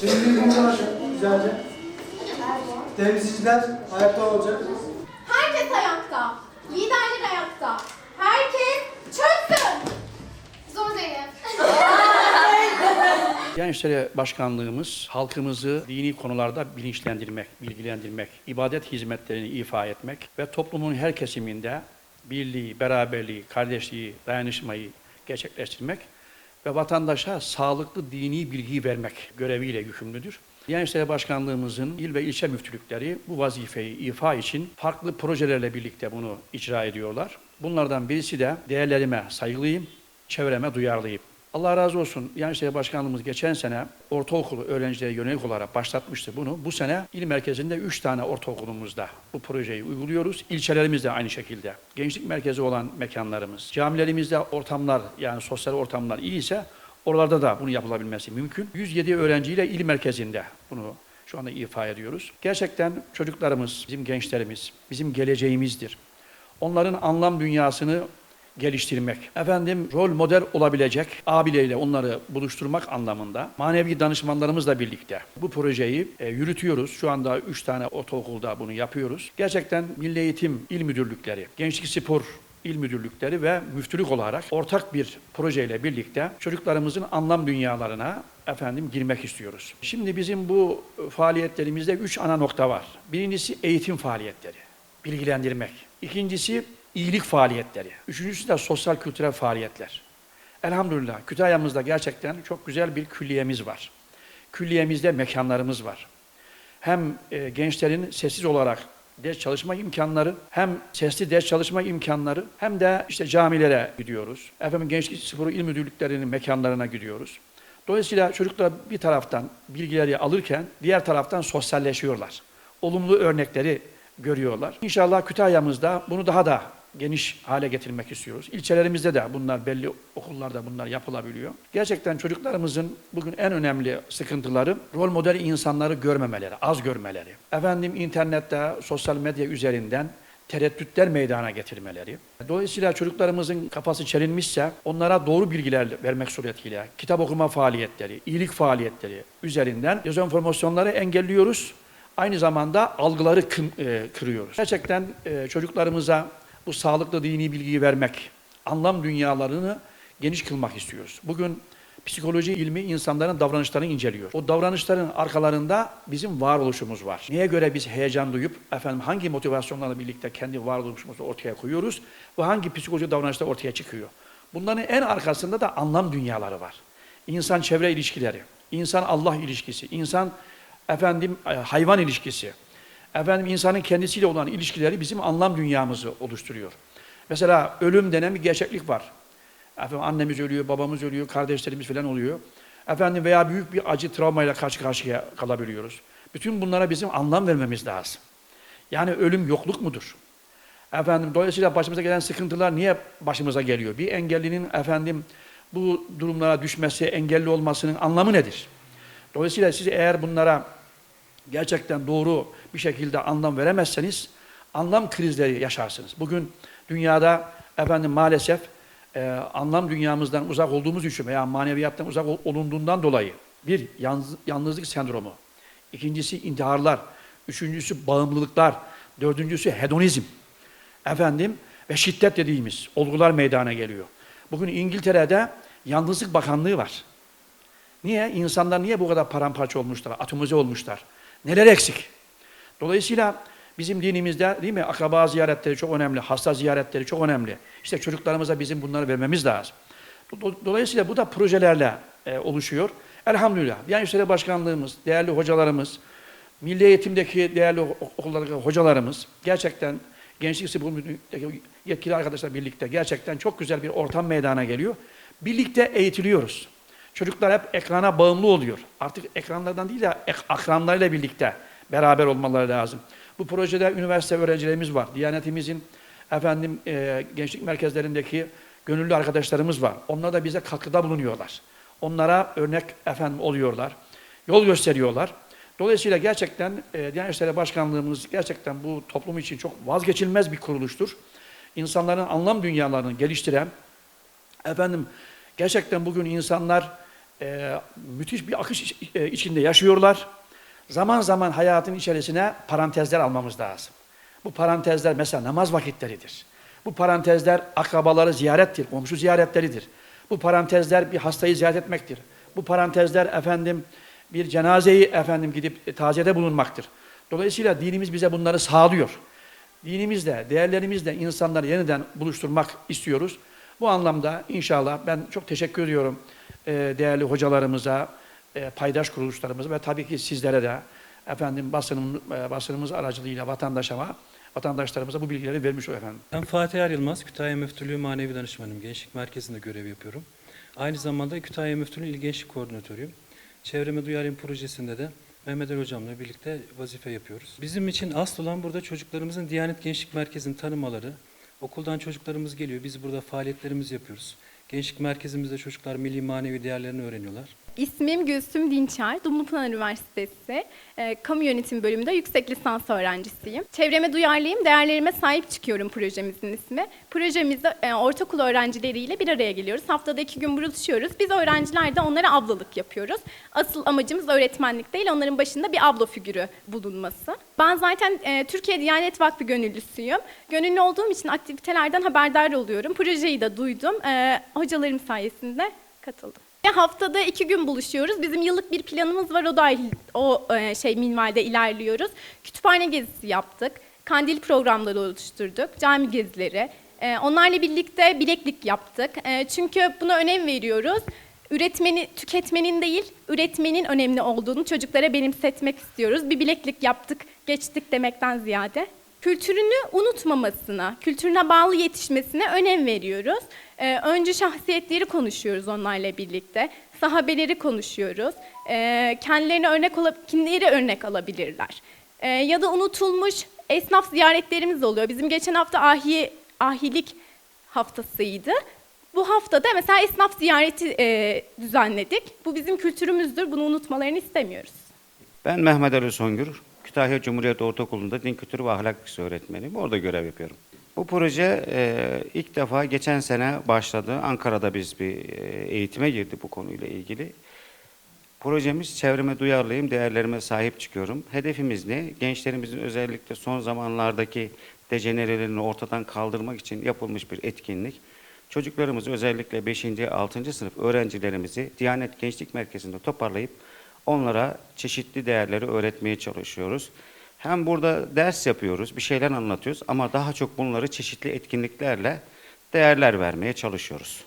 Şimdi bir konuşalım güzelce. Temsilciler ayakta olacak. Herkes ayakta. Liderler ayakta. Herkes çöksün. Zor Zeynep. Gençlere Başkanlığımız halkımızı dini konularda bilinçlendirmek, bilgilendirmek, ibadet hizmetlerini ifa etmek ve toplumun her kesiminde birliği, beraberliği, kardeşliği, dayanışmayı gerçekleştirmek ve vatandaşa sağlıklı dini bilgi vermek göreviyle yükümlüdür. Diyanet İşleri Başkanlığımızın il ve ilçe müftülükleri bu vazifeyi ifa için farklı projelerle birlikte bunu icra ediyorlar. Bunlardan birisi de değerlerime saygılıyım, çevreme duyarlıyım. Allah razı olsun. Yani işte başkanlığımız geçen sene ortaokulu öğrencilere yönelik olarak başlatmıştı bunu. Bu sene il merkezinde 3 tane ortaokulumuzda bu projeyi uyguluyoruz. İlçelerimizde aynı şekilde. Gençlik merkezi olan mekanlarımız, camilerimizde ortamlar yani sosyal ortamlar iyi ise oralarda da bunu yapılabilmesi mümkün. 107 öğrenciyle il merkezinde bunu şu anda ifa ediyoruz. Gerçekten çocuklarımız, bizim gençlerimiz, bizim geleceğimizdir. Onların anlam dünyasını geliştirmek, efendim rol model olabilecek abileriyle onları buluşturmak anlamında manevi danışmanlarımızla birlikte bu projeyi e, yürütüyoruz. Şu anda üç tane ortaokulda bunu yapıyoruz. Gerçekten Milli Eğitim İl Müdürlükleri, Gençlik Spor İl Müdürlükleri ve müftülük olarak ortak bir projeyle birlikte çocuklarımızın anlam dünyalarına efendim girmek istiyoruz. Şimdi bizim bu faaliyetlerimizde üç ana nokta var. Birincisi eğitim faaliyetleri, bilgilendirmek. İkincisi iyilik faaliyetleri. Üçüncüsü de sosyal kültürel faaliyetler. Elhamdülillah Kütahya'mızda gerçekten çok güzel bir külliyemiz var. Külliyemizde mekanlarımız var. Hem e, gençlerin sessiz olarak ders çalışma imkanları, hem sesli ders çalışma imkanları, hem de işte camilere gidiyoruz. Efendim Gençlik Sporu İl Müdürlüklerinin mekanlarına gidiyoruz. Dolayısıyla çocuklar bir taraftan bilgileri alırken diğer taraftan sosyalleşiyorlar. Olumlu örnekleri görüyorlar. İnşallah Kütahya'mızda bunu daha da geniş hale getirmek istiyoruz. İlçelerimizde de bunlar belli okullarda bunlar yapılabiliyor. Gerçekten çocuklarımızın bugün en önemli sıkıntıları rol model insanları görmemeleri, az görmeleri. Efendim internette, sosyal medya üzerinden tereddütler meydana getirmeleri. Dolayısıyla çocuklarımızın kafası çelinmişse onlara doğru bilgiler vermek suretiyle kitap okuma faaliyetleri, iyilik faaliyetleri üzerinden dezenformasyonları engelliyoruz. Aynı zamanda algıları e, kırıyoruz. Gerçekten e, çocuklarımıza bu sağlıklı dini bilgiyi vermek, anlam dünyalarını geniş kılmak istiyoruz. Bugün psikoloji ilmi insanların davranışlarını inceliyor. O davranışların arkalarında bizim varoluşumuz var. Neye göre biz heyecan duyup efendim hangi motivasyonlarla birlikte kendi varoluşumuzu ortaya koyuyoruz ve hangi psikoloji davranışlar ortaya çıkıyor. Bunların en arkasında da anlam dünyaları var. İnsan çevre ilişkileri, insan Allah ilişkisi, insan efendim e, hayvan ilişkisi, efendim insanın kendisiyle olan ilişkileri bizim anlam dünyamızı oluşturuyor. Mesela ölüm denen bir gerçeklik var. Efendim annemiz ölüyor, babamız ölüyor, kardeşlerimiz falan oluyor. Efendim veya büyük bir acı travmayla karşı karşıya kalabiliyoruz. Bütün bunlara bizim anlam vermemiz lazım. Yani ölüm yokluk mudur? Efendim dolayısıyla başımıza gelen sıkıntılar niye başımıza geliyor? Bir engellinin efendim bu durumlara düşmesi, engelli olmasının anlamı nedir? Dolayısıyla siz eğer bunlara gerçekten doğru bir şekilde anlam veremezseniz anlam krizleri yaşarsınız. Bugün dünyada efendim maalesef e, anlam dünyamızdan uzak olduğumuz için veya maneviyattan uzak ol- olunduğundan dolayı bir yalnız- yalnızlık sendromu, ikincisi intiharlar, üçüncüsü bağımlılıklar, dördüncüsü hedonizm, efendim ve şiddet dediğimiz olgular meydana geliyor. Bugün İngiltere'de yalnızlık bakanlığı var. Niye? İnsanlar niye bu kadar paramparça olmuşlar, atomize olmuşlar? Neler eksik? Dolayısıyla bizim dinimizde değil mi akraba ziyaretleri çok önemli, hasta ziyaretleri çok önemli. İşte çocuklarımıza bizim bunları vermemiz lazım. Do- Dolayısıyla bu da projelerle e, oluşuyor. Elhamdülillah. Yani İşleri Başkanlığımız, değerli hocalarımız, Milli Eğitim'deki değerli okullardaki hocalarımız gerçekten Gençlik Spor yetkili arkadaşlar birlikte gerçekten çok güzel bir ortam meydana geliyor. Birlikte eğitiliyoruz. Çocuklar hep ekrana bağımlı oluyor. Artık ekranlardan değil de ek- akranlarıyla birlikte beraber olmaları lazım. Bu projede üniversite öğrencilerimiz var. Diyanetimizin efendim e, gençlik merkezlerindeki gönüllü arkadaşlarımız var. Onlar da bize katkıda bulunuyorlar. Onlara örnek efendim oluyorlar. Yol gösteriyorlar. Dolayısıyla gerçekten e, Diyanet İşleri Başkanlığımız gerçekten bu toplum için çok vazgeçilmez bir kuruluştur. İnsanların anlam dünyalarını geliştiren, efendim gerçekten bugün insanlar e, müthiş bir akış iç- e, içinde yaşıyorlar. Zaman zaman hayatın içerisine parantezler almamız lazım. Bu parantezler mesela namaz vakitleridir. Bu parantezler akrabaları ziyarettir, komşu ziyaretleridir. Bu parantezler bir hastayı ziyaret etmektir. Bu parantezler efendim bir cenazeyi efendim gidip e, taziyede bulunmaktır. Dolayısıyla dinimiz bize bunları sağlıyor. Dinimizle, değerlerimizle insanları yeniden buluşturmak istiyoruz. Bu anlamda inşallah ben çok teşekkür ediyorum e, değerli hocalarımıza, e, paydaş kuruluşlarımıza ve tabii ki sizlere de efendim basının, e, basınımız aracılığıyla vatandaşama, vatandaşlarımıza bu bilgileri vermiş oluyor efendim. Ben Fatih Er Yılmaz, Kütahya Müftülüğü Manevi Danışmanım. Gençlik Merkezi'nde görev yapıyorum. Aynı zamanda Kütahya Müftülüğü İl Gençlik Koordinatörüyüm. Çevreme Duyarım projesinde de Mehmet Ali Hocam'la birlikte vazife yapıyoruz. Bizim için asıl olan burada çocuklarımızın Diyanet Gençlik Merkezi'ni tanımaları. Okuldan çocuklarımız geliyor, biz burada faaliyetlerimizi yapıyoruz. Gençlik merkezimizde çocuklar milli manevi değerlerini öğreniyorlar. İsmim Gülsüm Dinçer, Dumlupınar Üniversitesi e, Kamu Yönetimi bölümünde yüksek lisans öğrencisiyim. Çevreme duyarlıyım, değerlerime sahip çıkıyorum projemizin ismi. Projemizde e, ortaokul öğrencileriyle bir araya geliyoruz. Haftada iki gün buluşuyoruz. Biz öğrenciler de onlara ablalık yapıyoruz. Asıl amacımız öğretmenlik değil, onların başında bir abla figürü bulunması. Ben zaten e, Türkiye Diyanet Vakfı gönüllüsüyüm. Gönüllü olduğum için aktivitelerden haberdar oluyorum. Projeyi de duydum. E, hocalarım sayesinde katıldım. Ve Haftada iki gün buluşuyoruz. Bizim yıllık bir planımız var. O dahil o e, şey minvalde ilerliyoruz. Kütüphane gezisi yaptık. Kandil programları oluşturduk. Cami gezileri. E, onlarla birlikte bileklik yaptık. E, çünkü buna önem veriyoruz. Üretmeni, tüketmenin değil, üretmenin önemli olduğunu çocuklara benimsetmek istiyoruz. Bir bileklik yaptık, geçtik demekten ziyade. Kültürünü unutmamasına, kültürüne bağlı yetişmesine önem veriyoruz. Ee, önce şahsiyetleri konuşuyoruz onlarla birlikte. Sahabeleri konuşuyoruz. Ee, kendilerine örnek kimleri örnek alabilirler. Ee, ya da unutulmuş esnaf ziyaretlerimiz oluyor. Bizim geçen hafta ahi, ahilik haftasıydı. Bu haftada mesela esnaf ziyareti e, düzenledik. Bu bizim kültürümüzdür. Bunu unutmalarını istemiyoruz. Ben Mehmet Ali Songür, Kütahya Cumhuriyet Ortaokulu'nda din kültürü ve ahlak öğretmeniyim. Orada görev yapıyorum. Bu proje e, ilk defa geçen sene başladı. Ankara'da biz bir e, eğitime girdik bu konuyla ilgili. Projemiz çevreme duyarlıyım, değerlerime sahip çıkıyorum. Hedefimiz ne? Gençlerimizin özellikle son zamanlardaki dejenerelerini ortadan kaldırmak için yapılmış bir etkinlik. Çocuklarımız özellikle 5. 6. sınıf öğrencilerimizi Diyanet Gençlik Merkezi'nde toparlayıp onlara çeşitli değerleri öğretmeye çalışıyoruz. Hem burada ders yapıyoruz, bir şeyler anlatıyoruz ama daha çok bunları çeşitli etkinliklerle değerler vermeye çalışıyoruz.